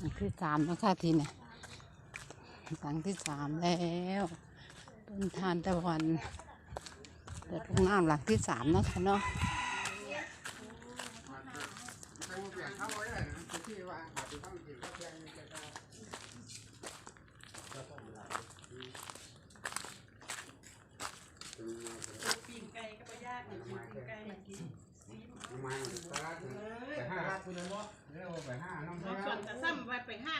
หลังที่สามแล้วค่ะทีเนี่ยหลังที่สามแล้วต้นทานตะวันเปิดทุ่งน้ำหลังที่สามเนาะคะเนาะได้กิน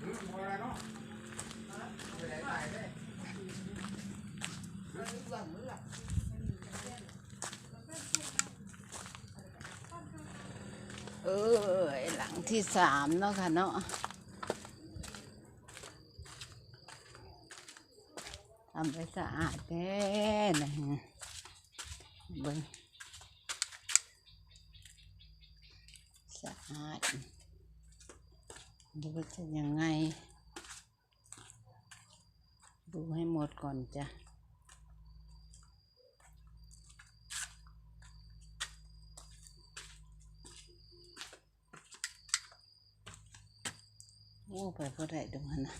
เออหลังที่สามเนาะค่ะเนาะทำไปสะอาดแท้นะฮะเบิ้งสะอาด ดูว่าจะยังไง ดูให้หมดก่อนจ้ะโอ้ไปบ่ได้ดอกมันนะ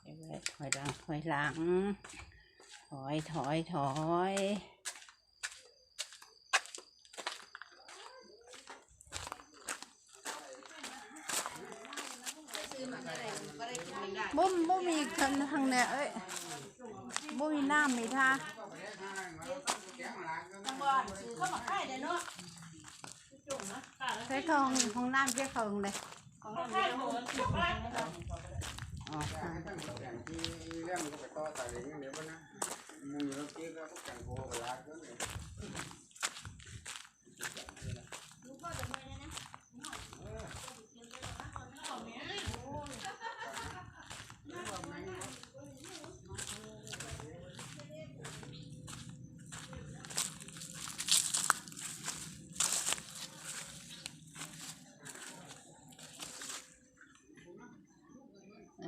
ไว้ถอยหลังถอยหลัง ถอยถอยถอย บ่มบ่มีทางทางเนี่ยเอ้ยบ่มีน้ำมีท่าบ่อนซื้อเข้ามาค่ายได้เนาะจุ่มนะค่ะใช้ของของน้ำแค่ของเลยของค่ายโหนจุ่มไรอ๋อตั้งแต่ที่เรื่องก็ไปต่อตาเลี้ยงเดี๋ยวนะมึงอยู่แล้วกี้ก็พวกกันโบเวลาก็เนี่ย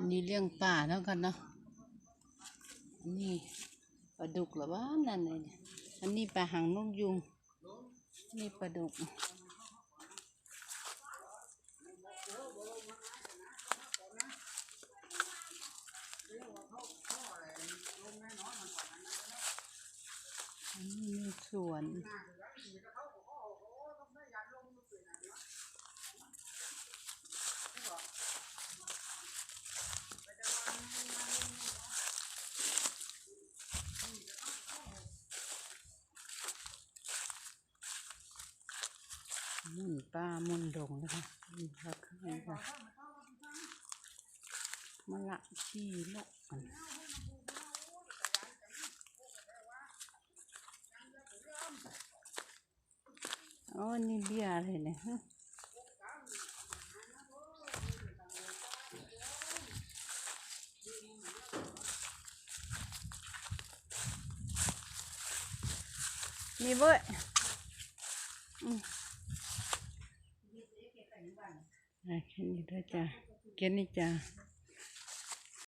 นนี้เลี้ยงป่าเท่ากันเนาะอันนี้ปลาดุกหรือว่านั่นเลยอันนี้ปลาหางนกยุงนี่ปลาดุกอันนี้มีสวน มุ่นป้ามุ่นดงนะคะนี่ค่ะข้าค่ะมะละชีละอันอ๋อนี่เบียร์อะไรเนี่ยฮะมีเว้ยอะ แค่นี้ด้วยจ้ะแค่นี้จ้ะ